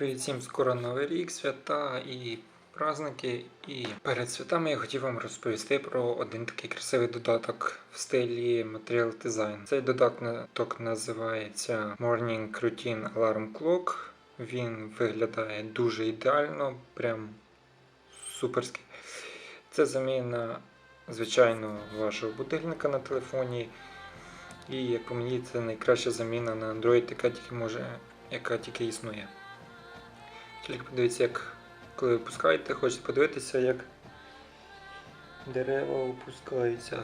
Привіт всім, скоро новий рік, свята і праздники. І перед святами я хотів вам розповісти про один такий красивий додаток в стилі Material Design. Цей додаток називається Morning Routine Alarm Clock. Він виглядає дуже ідеально, прям суперськи. Це заміна звичайного вашого будильника на телефоні. І як по мені, це найкраща заміна на Android, яка тільки може, яка тільки існує. Тільки подивіться, як коли опускаєте, хочете подивитися, як дерева опускаються.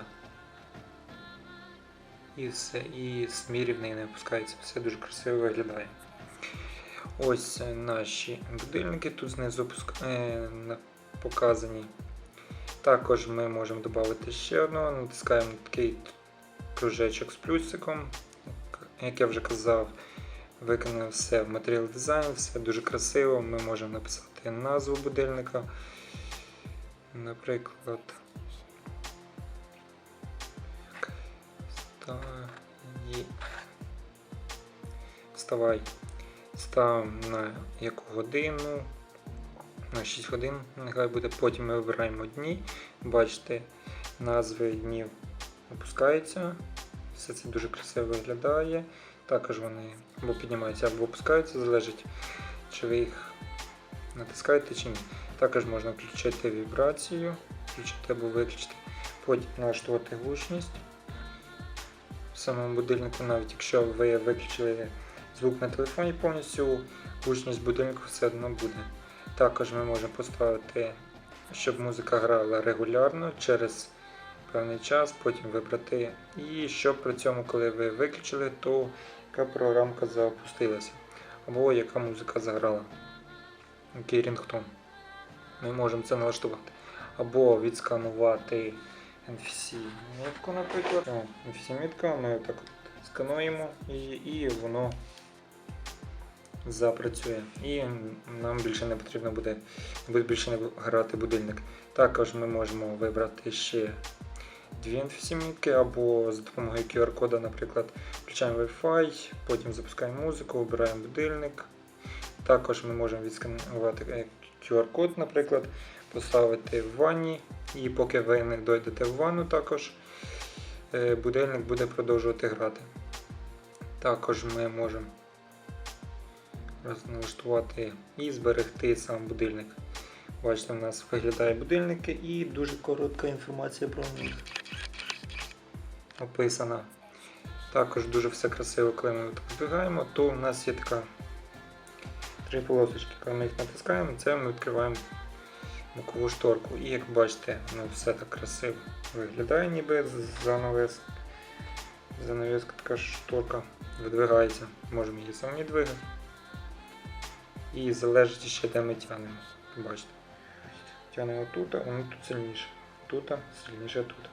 І все, і смірі в неї не опускається, все дуже красиво виглядає. Ось наші будильники тут знизу опуска- е, показані. Також ми можемо додати ще одного, натискаємо такий кружечок з плюсиком, як я вже казав. Виконано все в Material Design, все дуже красиво. Ми можемо написати назву будильника. Наприклад. Вставай. Ставимо на яку годину. На 6 годин, нехай буде. Потім ми вибираємо дні. Бачите, назви днів опускаються. Все це дуже красиво виглядає. Також вони або піднімаються, або опускаються, залежить, чи ви їх натискаєте чи ні. Також можна включити вібрацію, включити або виключити, потім налаштувати гучність. В самому будильнику, навіть якщо ви виключили звук на телефоні повністю, гучність будильнику все одно буде. Також ми можемо поставити, щоб музика грала регулярно через певний час, потім вибрати. І щоб при цьому, коли ви виключили, то яка програмка запустилася, або яка музика заграла, який рінгтон. Ми можемо це налаштувати. Або відсканувати NFC-мітку, наприклад. NFC-мітка, ми так от скануємо і, і воно запрацює. І нам більше не потрібно буде, буде більше не грати будильник. Також ми можемо вибрати ще дві NFC-мітки, або за допомогою QR-кода, наприклад, включаємо Wi-Fi, потім запускаємо музику, обираємо будильник. Також ми можемо відсканувати е, QR-код, наприклад, поставити в ванні, і поки ви не дойдете в ванну, також е, будильник буде продовжувати грати. Також ми можемо налаштувати і зберегти сам будильник. Бачите, у нас виглядає будильники і дуже коротка інформація про них описана. Також дуже все красиво, коли ми так здвигаємо, то у нас є така три полосочки. Коли ми їх натискаємо, це ми відкриваємо бокову шторку. І як бачите, ну, все так красиво виглядає, ніби занавес. Занавеска така шторка видвигається. Можемо її самі двигати. І залежить ще де ми тягнемо. Бачите. Тягнемо тут, а воно тут сильніше. Тут сильніше тут.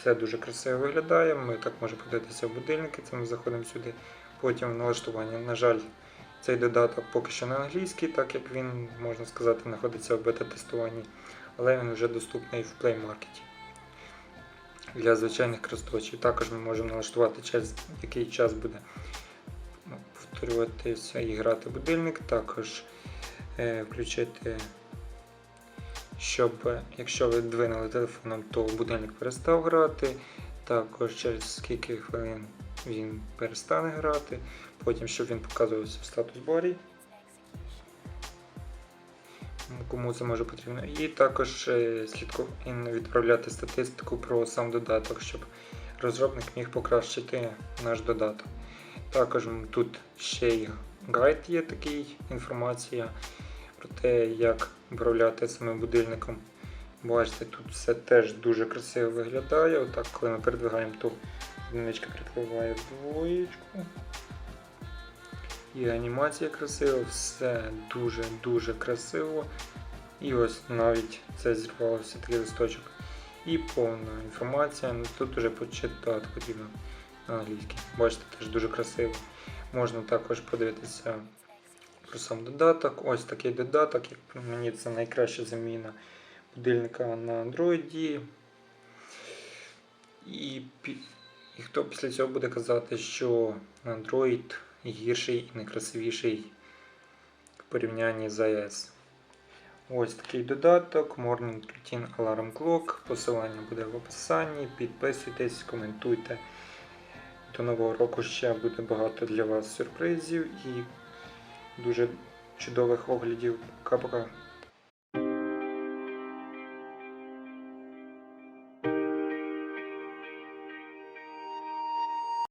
Все дуже красиво виглядає. Ми так можемо подивитися в будильники, це ми заходимо сюди. Потім в налаштування. На жаль, цей додаток поки що на англійський, так як він, можна сказати, знаходиться в бета-тестуванні, але він вже доступний в Play Market для звичайних користувачів. Також ми можемо налаштувати через який час буде повторюватися і грати будильник. Також е, включити щоб якщо ви двинули телефоном, то будильник перестав грати. Також через скільки хвилин він перестане грати. Потім, щоб він показувався в статус барі. Кому це може потрібно. І також е, слідку відправляти статистику про сам додаток, щоб розробник міг покращити наш додаток. Також тут ще й гайд є такий інформація про те, як управляти самим будильником. Бачите, тут все теж дуже красиво виглядає. Отак, коли ми передвигаємо, то одиничка прикриває двоєчку. І анімація красива, все дуже-дуже красиво. І ось навіть це зірвалося такий листочок. І повна інформація. Ну, Тут вже почитати потрібно на англійській. Бачите, теж дуже красиво. Можна також подивитися сам додаток. Ось такий додаток, як мені це найкраща заміна будильника на Android. І, і хто після цього буде казати, що Android гірший і найкрасивіший порівнянні з iOS. Ось такий додаток, Morning Routine Alarm Clock. Посилання буде в описанні. Підписуйтесь, коментуйте. До нового року ще буде багато для вас сюрпризів і дуже чудових оглядів. Пока-пока.